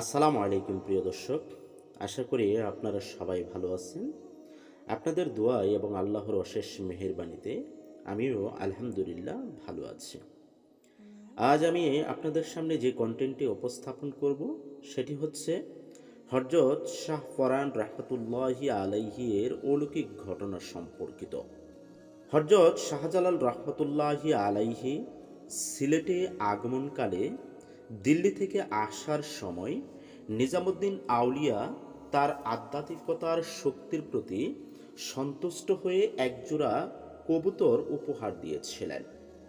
আসসালামু আলাইকুম প্রিয় দর্শক, আশা করি আপনারা সবাই ভালো আছেন। আপনাদের দোয়ায় এবং আল্লাহর অশেষ মেহেরবানিতে আমিও আলহামদুলিল্লাহ ভালো আছি। আজ আমি আপনাদের সামনে যে কন্টেন্টটি উপস্থাপন করব, সেটি হচ্ছে হরজত শাহ ফরান রাহমাতুল্লাহি আলাইহি এর অলৌকিক ঘটনা সম্পর্কিত। হরজত শাহজালাল রহমতুল্লাহি আলাইহি সিলেটে আগমনকালে দিল্লি থেকে আসার সময় নিজামুদ্দিন আউলিয়া তার আধ্যাত্মিকতার শক্তির প্রতি সন্তুষ্ট হয়ে একজোড়া কবুতর উপহার দিয়েছিলেন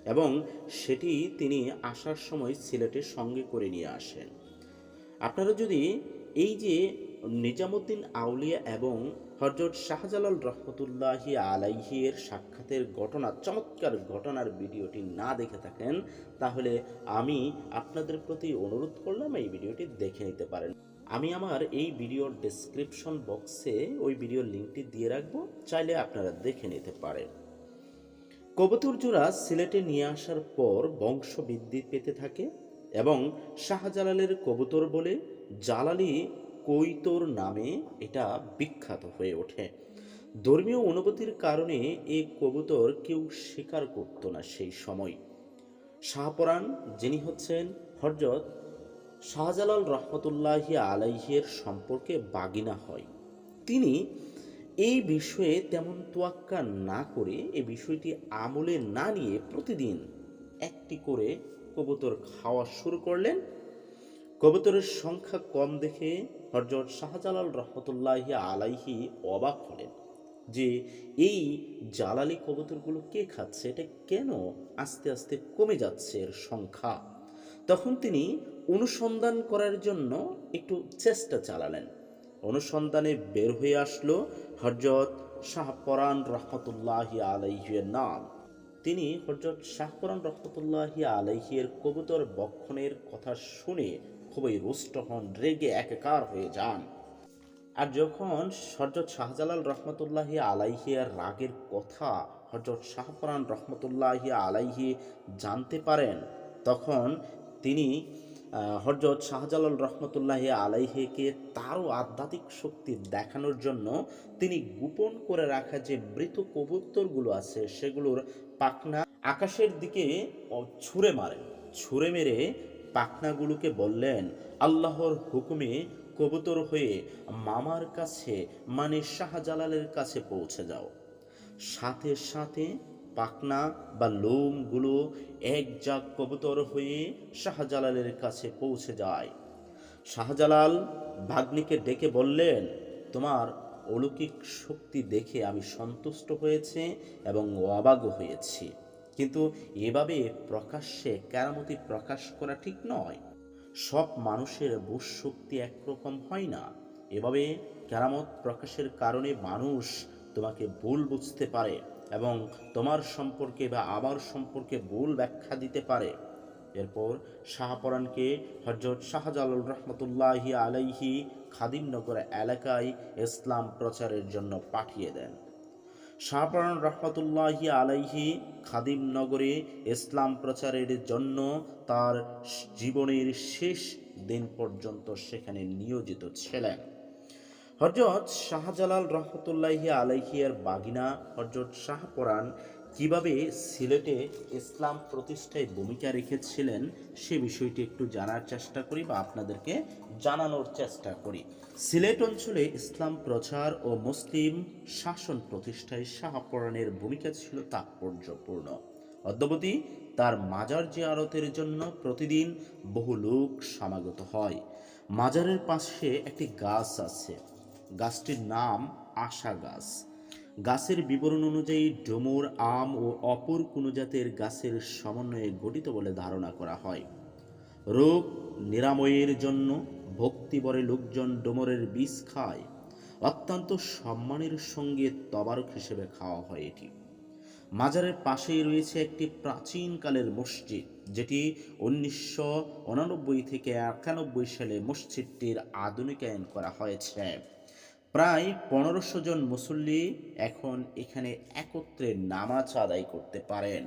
এবং সেটি তিনি আসার সময় সিলেটের সঙ্গে করে নিয়ে আসেন। আপনারা যদি এই যে নিজামুদ্দিন আউলিয়া এবং হজরত শাহজালাল রহমতুল্লাহি আলাইহি এর সাক্ষাতের ঘটনা, চমৎকার ঘটনার ভিডিওটি না দেখে থাকেন, তাহলে আমি আপনাদের প্রতি অনুরোধ করলাম এই ভিডিওটি দেখে নিতে পারেন। আমি আমার এই ভিডিওর ডেসক্রিপশন বক্সে ওই ভিডিওর লিঙ্কটি দিয়ে রাখব, চাইলে আপনারা দেখে নিতে পারেন। কবুতর জোড়া সিলেটে নিয়ে আসার পর বংশ বৃদ্ধি পেতে থাকে এবং শাহজালালের কবুতর বলে জালালি কৈতর নামে এটা বিখ্যাত হয়ে ওঠে। ধর্মীয় অনুভূতির কারণে এই কবুতর কেউ স্বীকার করত না সেই সময়। শাহপরাণ, যিনি হচ্ছেন হরজত শাহজালাল রহমতুল্লাহি আলাইহের সম্পর্কে বাগিনা হয়। তিনি এই বিষয়ে তেমন তোয়াক্কা না করে এই বিষয়টি আমলে না নিয়ে প্রতিদিন একটি করে কবুতর খাওয়া শুরু করলেন। কবুতরের সংখ্যা কম দেখে হরজত শাহজালাল রহমতুল্লাহি আলাইহি অবাক হলেন যে এই জালালি কবুতরগুলো কে খাচ্ছে? এটা কেন আস্তে আস্তে কমে যাচ্ছে এর সংখ্যা? তখন তিনি অনুসন্ধান করার জন্য একটু চেষ্টা চালালেন। অনুসন্ধানে বের হয়ে আসলো হরজত শাহপরান রহমতুল্লাহি আলাইহির নাম। তিনি হজরত শাহকরণ রহমতুল্লাহি আলাইহির কবুতর বক্ষণের কথা শুনে খুবই রুষ্ট হন, রেগে একাকার হয়ে যান। আর যখন হজরত শাহজালাল রহমতুল্লাহি আলাইহিয়ার রাগের কথা হজরত শাহপরান রহমতুল্লাহি আলাইহি জানতে পারেন, তখন তিনি হরজত শাহজালাল রহমতুল্লাহি আলাইহিকে তারও আধ্যাত্মিক শক্তি দেখানোর জন্য তিনি গোপন করে রাখা যে মৃত কবুতরগুলো আছে সেগুলোর পাখনা আকাশের দিকে ছুঁড়ে মারেন। ছুঁড়ে মেরে পাখনাগুলোকে বললেন, আল্লাহর হুকুমে কবুতর হয়ে মামার কাছে মানে শাহজালালের কাছে পৌঁছে যাও। সাথে সাথে পাখনা বা লোমগুলো এক জাগ কবুতর হয়ে শাহজালালের কাছে পৌঁছে যায়। শাহজালাল ভাগ্নিকে ডেকে বললেন, তোমার অলৌকিক শক্তি দেখে আমি সন্তুষ্ট হয়েছে এবং অবাগ হয়েছি। কিন্তু এভাবে প্রকাশ্যে কেরামতি প্রকাশ করা ঠিক নয়। সব মানুষের বুঝ শক্তি একরকম হয় না। এভাবে কেরামত প্রকাশের কারণে মানুষ তোমাকে ভুল বুঝতে পারে। এবং তোমার সম্পর্কে বা আমার সম্পর্কে ভুল ব্যাখ্যা দিতে পারে। এরপর শাহপরানকে হজরত শাহজালাল রহমতুল্লাহি আলাইহি খাদিমনগর এলাকায় ইসলাম প্রচারের জন্য পাঠিয়ে দেন। শাহপরান রহমতুল্লাহি আলাইহি খাদিমনগরে ইসলাম প্রচারের জন্য তার জীবনের শেষ দিন পর্যন্ত সেখানে নিয়োজিত ছিলেন। হজরত শাহজালাল রহমতুল্লাহি আলাইহিয়ার বাগিনা হজরত শাহপরান কীভাবে সিলেটে ইসলাম প্রতিষ্ঠায় ভূমিকা রেখেছিলেন সে বিষয়টি একটু জানার চেষ্টা করি বা আপনাদেরকে জানানোর চেষ্টা করি। সিলেট অঞ্চলে ইসলাম প্রচার ও মুসলিম শাসন প্রতিষ্ঠায় শাহপরানের ভূমিকা ছিল তাৎপর্যপূর্ণ। অদ্যবধি তার মাজার জিয়ারতের জন্য প্রতিদিন বহু লোক সমাগত হয়। মাজারের পাশে একটি গাছ আছে। গাছটির নাম আশা গাছ। গাছের বিবরণ অনুযায়ী ডোমর আম ও অপর কোনো জাতের গাছের সমন্বয়ে গঠিত বলে ধারণা করা হয়। রোগ নিরাময়ের জন্য ভক্তিবরে লোকজন ডোমরের বীজ খায়। অত্যন্ত সম্মানের সঙ্গে তবারক হিসেবে খাওয়া হয় এটি। মাজারের পাশেই রয়েছে একটি প্রাচীনকালের মসজিদ, যেটি উনিশশো থেকে একানব্বই সালে মসজিদটির আধুনিকায়ন করা হয়েছে। প্রায় পনেরোশো জন মুসল্লি এখন এখানে একত্রে নামাজ আদায় করতে পারেন।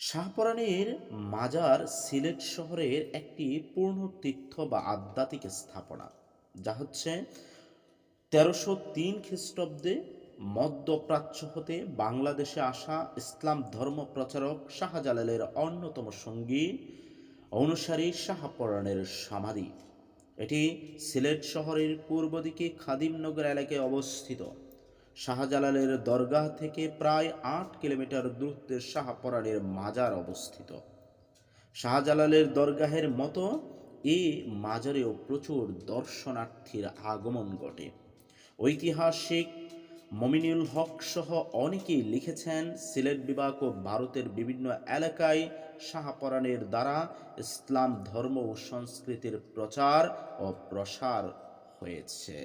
শাহপরানের মাজার সিলেট শহরের একটি পূর্ণ তীর্থ বা আধ্যাত্মিক স্থাপনা, যা হচ্ছে তেরোশো তিন খ্রিস্টাব্দে মধ্যপ্রাচ্য হতে বাংলাদেশে আসা ইসলাম ধর্ম প্রচারক শাহজালালের অন্যতম সঙ্গী, অনুসারী শাহপরানের সমাধি। এটি সিলেট শহরের পূর্ব দিকে খাদিমনগর এলাকায় অবস্থিত। শাহজালালের দরগাহ থেকে প্রায় আট কিলোমিটার দূরত্বে শাহপরানের মাজার অবস্থিত। শাহজালালের দরগাহের মতো এই মাজারেও প্রচুর দর্শনার্থীর আগমন ঘটে। ঐতিহাসিক মমিনুল হক সহ অনেকেই লিখেছেন, সিলেট বিভাগ ও ভারতের বিভিন্ন এলাকায় শাহপরাণের দ্বারা ইসলাম ধর্ম ও সংস্কৃতির প্রচার ও প্রসার হয়েছে।